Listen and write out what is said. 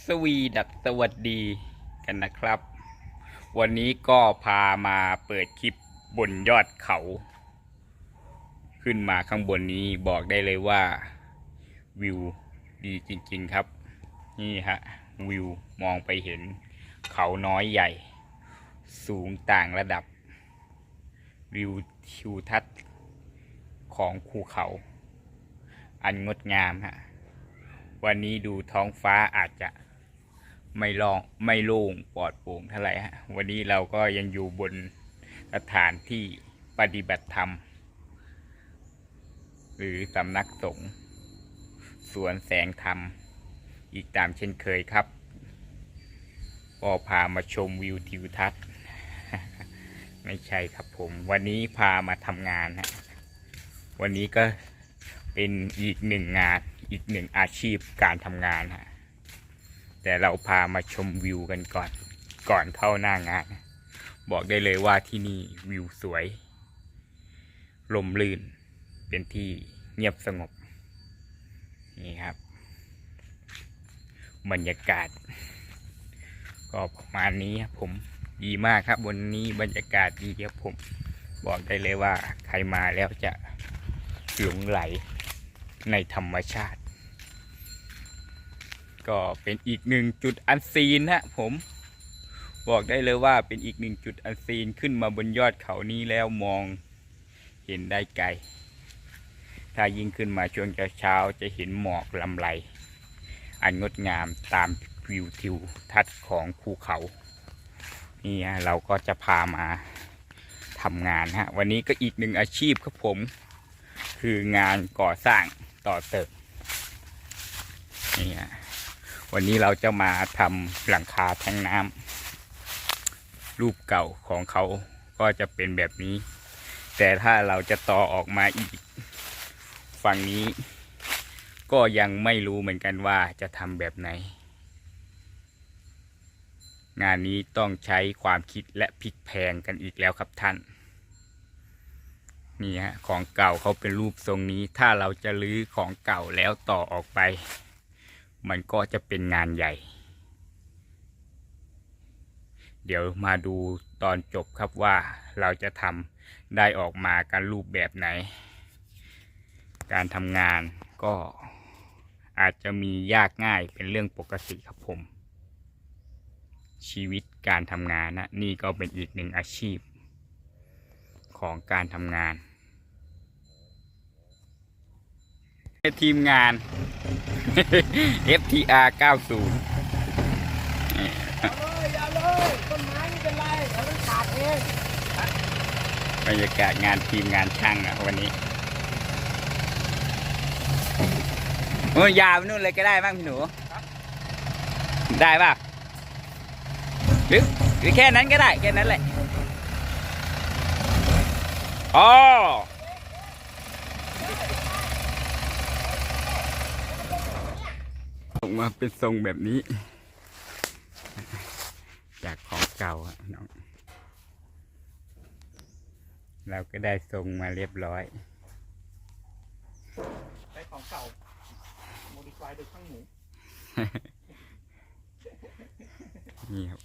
สวีดัสสวัสดีกันนะครับ วันนี้ก็พามาเปิดคลิปบนยอดเขา ขึ้นมาข้างบนนี้บอกได้เลยว่า วิวดีจริงๆครับ นี่ฮะ วิวมองไปเห็น เขาน้อยใหญ่ สูงต่างระดับ วิวทิวทัศน์ของภูเขา อันงดงามฮะ วันนี้ดูท้องฟ้าอาจจะไม่ลองไม่โล่งปลอดโปร่งเท่าไหร่ฮะวันนี้เราก็ยังอยู่บนสถานที่ปฏิบัติธรรม หรือสำนักสงฆ์สวนแสงธรรม อีกตามเช่นเคยครับ ก็พามาชมวิวทิวทัศน์ ไม่ใช่ครับผม วันนี้พามาทำงานฮะวันนี้ก็เป็นอีกหนึ่งงาน อีกหนึ่งอาชีพการทำงานฮะแต่เราพามาชมวิวกันก่อนก่อนเข้าหน้างาน บอกได้เลยว่าที่นี่วิวสวย ลมลื่น เป็นที่เงียบสงบ นี่ครับ บรรยากาศ ก็ประมาณนี้ครับผมดีมากครับวันนี้บรรยากาศดีครับผม บอกได้เลยว่าใครมาแล้วจะหลงไหลในธรรมชาติ ก็เป็นอีกหนึ่งจุดอันซีนฮะผมบอกได้เลยว่าเป็นอีกหนึ่งจุดอันซีนขึ้นมาบนยอดเขานี้แล้วมองเห็นได้ไกล ถ้ายิ่งขึ้นมาช่วงเช้าๆจะเห็นหมอกลำไร อันงดงามตามวิวทิวทัศน์ของภูเขา นี่ฮะเราก็จะพามาทำงานฮะ วันนี้ก็อีกหนึ่งอาชีพครับผม คืองานก่อสร้างต่อเติมนี่ฮะ วันนี้เราจะมาทำหลังคาแทงน้ำรูปเก่าของเขาก็จะเป็นแบบนี้ แต่ถ้าเราจะต่อออกมาอีก ฝั่งนี้ ก็ยังไม่รู้เหมือนกันว่าจะทำแบบไหน งานนี้ต้องใช้ความคิดและพลิกแพงกันอีกแล้วครับท่าน นี่ฮะของเก่าเขาเป็นรูปทรงนี้ ถ้าเราจะลื้อของเก่าแล้วต่อออกไป มันก็จะเป็นงานใหญ่ เดี๋ยวมาดูตอนจบครับว่าเราจะทำได้ออกมากันรูปแบบไหน การทำงานก็อาจจะมียากง่ายเป็นเรื่องปกติครับผม ชีวิตการทำงานนะนี่ก็เป็นอีกหนึ่งอาชีพของการทำงาน ทีมงาน FTR 90บรรยากาศงานทีมงานช่างอะวันนี้โอ้ยยาวนู่นเลยก็ได้บ้างพี่หนู ได้ป่ะหรือหรือแค่นั้นก็ได้ แค่นั้นแหละอ๋อ ออกมาเป็นทรงแบบนี้ จากของเก่าอะน้องเราก็ได้ทรงมาเรียบร้อยใช้ของเก่าโมดิฟายโดยช่างหมูนี่ครับ